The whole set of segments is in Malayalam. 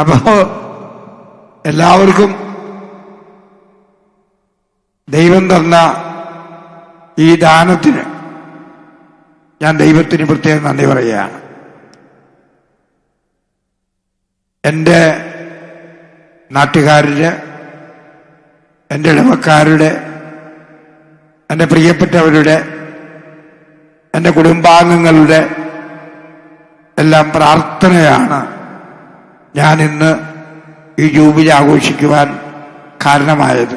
അപ്പോ എല്ലാവർക്കും ദൈവം തന്ന ഈ ദാനത്തിന് ഞാൻ ദൈവത്തിന് പ്രത്യേകം നന്ദി പറയുകയാണ്. എന്റെ നാട്ടുകാരുടെ എന്റെ ഇടവക്കാരുടെ എന്റെ പ്രിയപ്പെട്ടവരുടെ എന്റെ കുടുംബാംഗങ്ങളുടെ എല്ലാം പ്രാർത്ഥനയാണ് ഞാൻ ഇന്ന് ഈ ജൂബിലി ആഘോഷിക്കുവാൻ കാരണമായത്.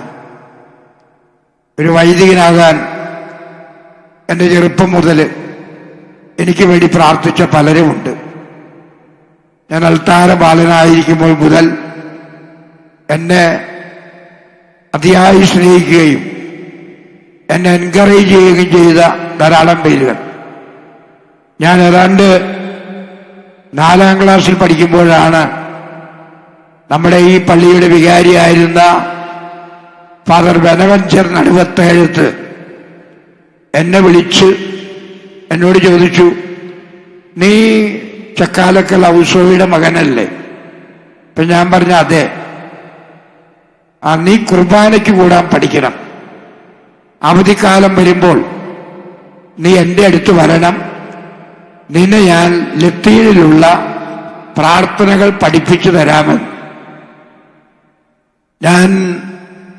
ഒരു വൈദികനാകാൻ എന്റെ ചെറുപ്പം മുതൽ എനിക്ക് വേണ്ടി പ്രാർത്ഥിച്ച പലരുമുണ്ട്. ഞാൻ അൽത്താര ബാലനായിരിക്കുമ്പോൾ മുതൽ എന്നെ അതിയായി സ്നേഹിക്കുകയും എന്നെ എൻകറേജ് ചെയ്യുകയും ചെയ്ത ധാരാളം പേരുകൾ. ഞാൻ ഏതാണ്ട് നാലാം ക്ലാസ്സിൽ പഠിക്കുമ്പോഴാണ് നമ്മുടെ ഈ പള്ളിയുടെ വികാരിയായിരുന്ന ഫാദർ ബനവഞ്ചർ നടുവത്തേഴത്ത് എന്നെ വിളിച്ച് എന്നോട് ചോദിച്ചു നീ ചക്കാലക്കൽ ഔസോയുടെ മകനല്ലേ? അപ്പൊ ഞാൻ പറഞ്ഞ അതെ. ആ നീ കുർബാനയ്ക്ക് കൂടാൻ പഠിക്കണം. അവധിക്കാലം വരുമ്പോൾ നീ എന്റെ അടുത്ത് വരണം. നിന്നെ ഞാൻ ലത്തീനിലുള്ള പ്രാർത്ഥനകൾ പഠിപ്പിച്ചു തരാമെന്ന്. ഞാൻ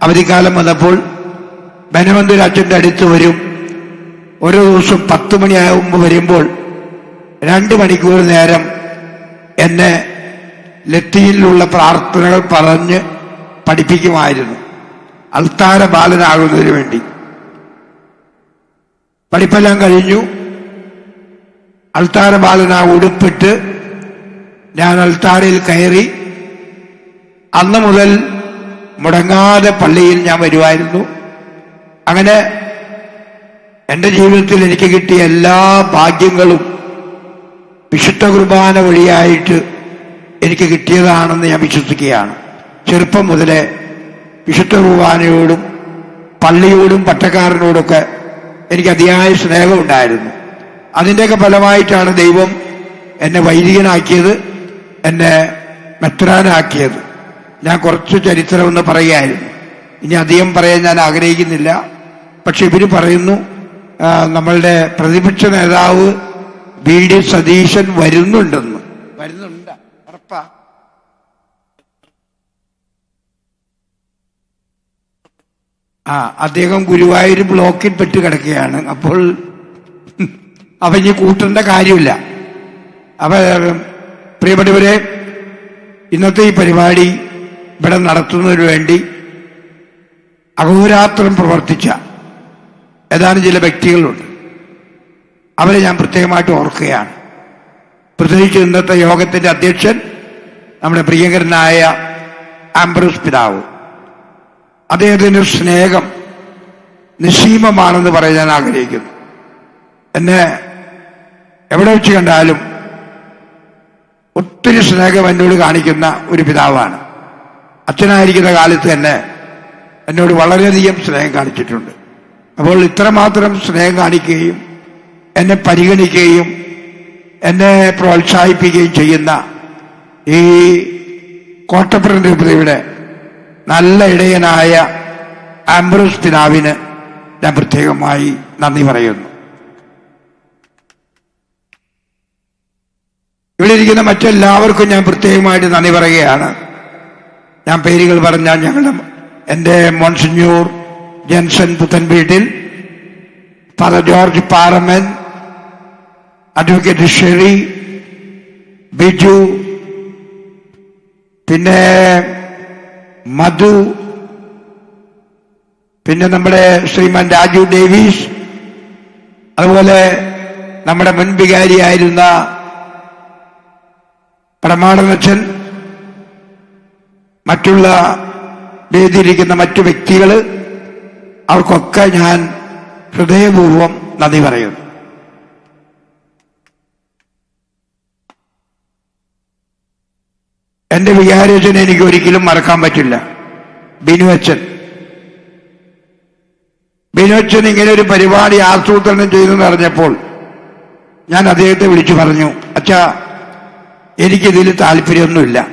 അവധിക്കാലം വന്നപ്പോൾ ബനവന്തിര അച്ഛന്റെ അടുത്ത് വരും. ഓരോ ദിവസം പത്ത് മണിയാകുമ്പോൾ വരുമ്പോൾ രണ്ട് മണിക്കൂർ നേരം എന്നെ ലത്തിയിലുള്ള പ്രാർത്ഥനകൾ പറഞ്ഞ് പഠിപ്പിക്കുമായിരുന്നു. അൾത്താര ബാലനാകുന്നതിന് വേണ്ടി. പഠിപ്പെല്ലാം കഴിഞ്ഞു. അൾത്താര ബാലന ഉടുപ്പിട്ട് ഞാൻ അൾത്താരയിൽ കയറി. അന്ന് മുതൽ മുടങ്ങാതെ പള്ളിയിൽ ഞാൻ വരുമായിരുന്നു അങ്ങനെ എന്റെ ജീവിതത്തിൽ എനിക്ക് കിട്ടിയ എല്ലാ ഭാഗ്യങ്ങളും വിശുദ്ധ കുർബാന വഴിയായിട്ട് എനിക്ക് കിട്ടിയതാണെന്ന് ഞാൻ വിശ്വസിക്കുകയാണ്. ചെറുപ്പം മുതലേ വിശുദ്ധ കുർബാനയോടും പള്ളിയോടും പട്ടക്കാരനോടൊക്കെ എനിക്ക് അതിയായ സ്നേഹമുണ്ടായിരുന്നു അതിന്റെയൊക്കെ ഫലമായിട്ടാണ് ദൈവം എന്നെ വൈദികനാക്കിയത് എന്നെ മെത്രാനാക്കിയത്. ഞാൻ കുറച്ച് ചരിത്രം ഒന്ന് പറയുകയായിരുന്നു ഇനി അധികം പറയാൻ ഞാൻ ആഗ്രഹിക്കുന്നില്ല. പക്ഷെ ഇവർ പറയുന്നു നമ്മളുടെ പ്രതിപക്ഷ നേതാവ് വി ഡി സതീശൻ വരുന്നുണ്ടെന്ന്. വരുന്നുണ്ട്. ഉറപ്പാ. ആ അദ്ദേഹം ഗുരുവായൂർ ബ്ലോക്കിൽ പെട്ട് കിടക്കുകയാണ്. അപ്പോൾ അവ ഇനി കൂട്ടേണ്ട കാര്യമില്ല. അപ്പൊ പ്രിയപ്പെട്ടവരെ ഇന്നത്തെ ഈ പരിപാടി ഇവിടെ നടത്തുന്നതിന് വേണ്ടി അഹോരാത്രം പ്രവർത്തിച്ച ഏതാനും ചില വ്യക്തികളുണ്ട്. അവരെ ഞാൻ പ്രത്യേകമായിട്ട് ഓർക്കുകയാണ്. പ്രത്യേകിച്ച് ഇന്നത്തെ യോഗത്തിന്റെ അധ്യക്ഷൻ നമ്മുടെ പ്രിയങ്കരനായ ആംബ്രൂസ് പിതാവ്. അദ്ദേഹത്തിന് സ്നേഹം നിസ്സീമമാണെന്ന് പറയാൻ ഞാൻ ആഗ്രഹിക്കുന്നു. എന്നെ എവിടെ വെച്ച് കണ്ടാലും ഒത്തിരി സ്നേഹം എന്നോട് കാണിക്കുന്ന ഒരു പിതാവാണ്. അച്ഛനായിരിക്കുന്ന കാലത്ത് തന്നെ എന്നോട് വളരെയധികം സ്നേഹം കാണിച്ചിട്ടുണ്ട്. അപ്പോൾ ഇത്രമാത്രം സ്നേഹം കാണിക്കുകയും എന്നെ പരിഗണിക്കുകയും എന്നെ പ്രോത്സാഹിപ്പിക്കുകയും ചെയ്യുന്ന ഈ കോട്ടപ്പുറം രൂപതയുടെ നല്ല ഇടയനായ ആംബ്രോസ് പിതാവിന് ഞാൻ പ്രത്യേകമായി നന്ദി പറയുന്നു. ഇവിടെ ഇരിക്കുന്ന മറ്റെല്ലാവർക്കും ഞാൻ പ്രത്യേകമായിട്ട് നന്ദി പറയുകയാണ്. ഞാൻ പേരുകൾ പറഞ്ഞാൽ ഞങ്ങളുടെ എന്റെ monsignor Jenson Puthen Veettil father George Paraman advocate Sherry Biju പിന്നെ മധു പിന്നെ നമ്മുടെ ശ്രീമാൻ രാജു ഡേവീസ് അതുപോലെ നമ്മുടെ മുൻവികാരിയായിരുന്ന പ്രമാണനച്ചൻ മറ്റുള്ള വേദിയിരിക്കുന്ന മറ്റു വ്യക്തികൾ അവർക്കൊക്കെ ഞാൻ ഹൃദയപൂർവം നന്ദി പറയുന്നു. എന്റെ വികാരച്ചനെ എനിക്ക് ഒരിക്കലും മറക്കാൻ പറ്റില്ല. ബിനു അച്ഛൻ. ബിനു അച്ഛൻ ഇങ്ങനെ ഒരു പരിപാടി ആസൂത്രണം ചെയ്തെന്ന് അറിഞ്ഞപ്പോൾ ഞാൻ അദ്ദേഹത്തെ വിളിച്ചു പറഞ്ഞു അച്ഛാ എനിക്കിതിൽ താല്പര്യമൊന്നുമില്ല.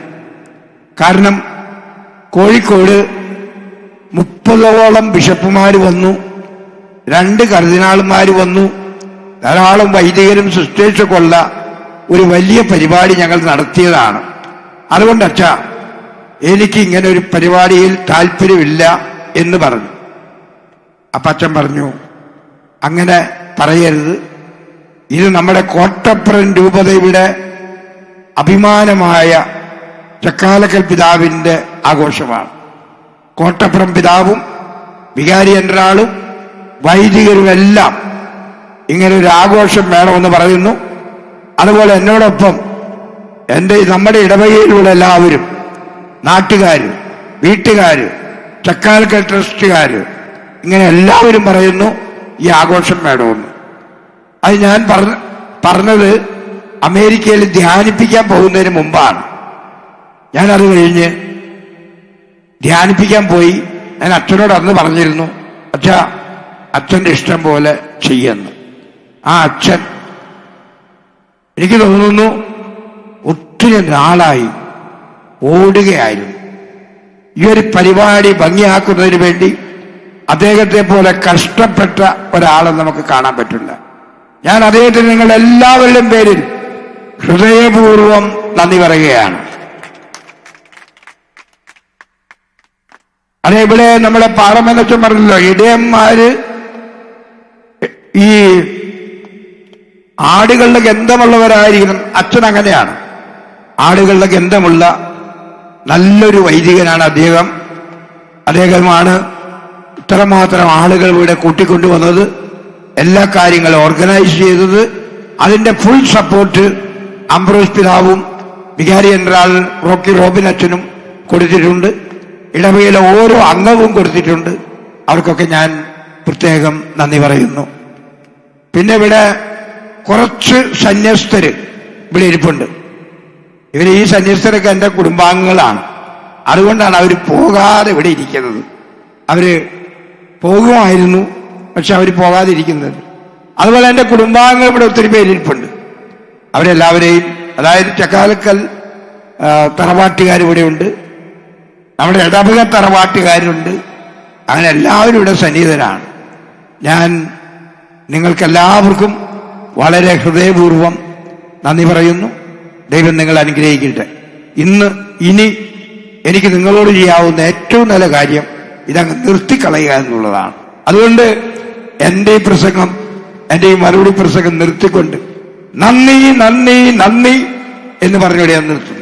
കാരണം കോഴിക്കോട് മുപ്പതോളം ബിഷപ്പുമാർ വന്നു. രണ്ട് കർദിനാളുമാർ വന്നു. ധാരാളം വൈദികരും സിസ്റ്റേഴ്സൊക്കെ ഉള്ള ഒരു വലിയ പരിപാടി ഞങ്ങൾ നടത്തിയതാണ്. അതുകൊണ്ട് എനിക്ക് ഇങ്ങനെ ഒരു പരിപാടിയിൽ താല്പര്യമില്ല എന്ന് പറഞ്ഞു. അപ്പച്ചൻ പറഞ്ഞു അങ്ങനെ പറയരുത്. ഇത് നമ്മുടെ കോട്ടപ്പുറം രൂപതയുടെ അഭിമാനമായ ചക്കാലക്കൽ പിതാവിന്റെ ആഘോഷമാണ്. കോട്ടപ്പുറം പിതാവും വികാരി ഒരാളും വൈദികരുമെല്ലാം ഇങ്ങനെ ഒരു ആഘോഷം വേണമെന്ന് പറയുന്നു. അതുപോലെ എന്നോടൊപ്പം എന്റെ നമ്മുടെ ഇടവകയിലുള്ള എല്ലാവരും നാട്ടുകാര് വീട്ടുകാര് ചക്കാലക്കൽ ട്രസ്റ്റുകാര് ഇങ്ങനെ എല്ലാവരും പറയുന്നു ഈ ആഘോഷം വേണമെന്ന്. അത് ഞാൻ പറഞ്ഞ പറഞ്ഞത് അമേരിക്കയിൽ ധ്യാനിപ്പിക്കാൻ പോകുന്നതിന് മുമ്പാണ്. ഞാനത് കഴിഞ്ഞ് ധ്യാനിപ്പിക്കാൻ പോയി. ഞാൻ അച്ഛനോട് അന്ന് പറഞ്ഞിരുന്നു അച്ഛ അച്ഛന്റെ ഇഷ്ടം പോലെ ചെയ്യുന്നു. ആ അച്ഛൻ എനിക്ക് തോന്നുന്നു ഒത്തിരി നാളായി ഓടുകയായിരുന്നു. ഈ ഒരു പരിപാടി ഭംഗിയാക്കുന്നതിന് വേണ്ടി അദ്ദേഹത്തെ പോലെ കഷ്ടപ്പെട്ട ഒരാളെ നമുക്ക് കാണാൻ പറ്റില്ല. ഞാൻ അദ്ദേഹത്തിന് നിങ്ങൾ എല്ലാവരുടെയും പേരിൽ ഹൃദയപൂർവം നന്ദി പറയുകയാണ്. അതെ ഇവിടെ നമ്മുടെ പാറമെന്നൊക്കെ പറഞ്ഞല്ലോ ഇടയന്മാര് ഈ ആടുകളുടെ ഗന്ധമുള്ളവരായിരിക്കണം. അച്ഛൻ അങ്ങനെയാണ്. ആടുകളുടെ ഗന്ധമുള്ള നല്ലൊരു വൈദികനാണ് അദ്ദേഹം. അദ്ദേഹമാണ് ഇത്രമാത്രം ആളുകൾ ഇവിടെ കൂട്ടിക്കൊണ്ടുവന്നത് എല്ലാ കാര്യങ്ങളും ഓർഗനൈസ് ചെയ്തത്. അതിന്റെ ഫുൾ സപ്പോർട്ട് അംബ്രോസ് പിതാവും വികാരി എൻറാൾ റോക്കി റോബിൻ അച്ഛനും കൊടുത്തിട്ടുണ്ട്. ഇടവയിലെ ഓരോ അംഗവും കൊടുത്തിട്ടുണ്ട്. അവർക്കൊക്കെ ഞാൻ പ്രത്യേകം നന്ദി പറയുന്നു. പിന്നെ ഇവിടെ കുറച്ച് സന്യസ്തര് ഇവിടെ ഇരിപ്പുണ്ട്. ഇവർ ഈ സന്യസ്തരൊക്കെ എന്റെ കുടുംബാംഗങ്ങളാണ്. അതുകൊണ്ടാണ് അവർ പോകാതെ ഇവിടെ ഇരിക്കുന്നത്. അവർ പോകുമായിരുന്നു പക്ഷെ അവർ പോകാതിരിക്കുന്നത്. അതുപോലെ എന്റെ കുടുംബാംഗങ്ങൾ ഇവിടെ ഒത്തിരി പേരിരിപ്പുണ്ട് അവരെല്ലാവരെയും അതായത് ചക്കാലക്കൽ തറവാട്ടുകാരിവിടെയുണ്ട് നമ്മുടെ ഇടവക തറവാട്ടുകാരുണ്ട് അങ്ങനെ എല്ലാവരും ഇവിടെ സന്നിഹിതരാണ്. ഞാൻ നിങ്ങൾക്കെല്ലാവർക്കും വളരെ ഹൃദയപൂർവം നന്ദി പറയുന്നു. ദൈവം നിങ്ങൾ അനുഗ്രഹിക്കട്ടെ. ഇന്ന് ഇനി എനിക്ക് നിങ്ങളോട് ചെയ്യാവുന്ന ഏറ്റവും നല്ല കാര്യം ഇതങ്ങ് നിർത്തിക്കളയുക എന്നുള്ളതാണ്. അതുകൊണ്ട് എന്റെ ഈ പ്രസംഗം എന്റെ ഈ മറുപടി പ്രസംഗം നിർത്തിക്കൊണ്ട് നന്ദി നന്ദി നന്ദി എന്ന് പറഞ്ഞുകൂടെ ഞാൻ നിർത്തും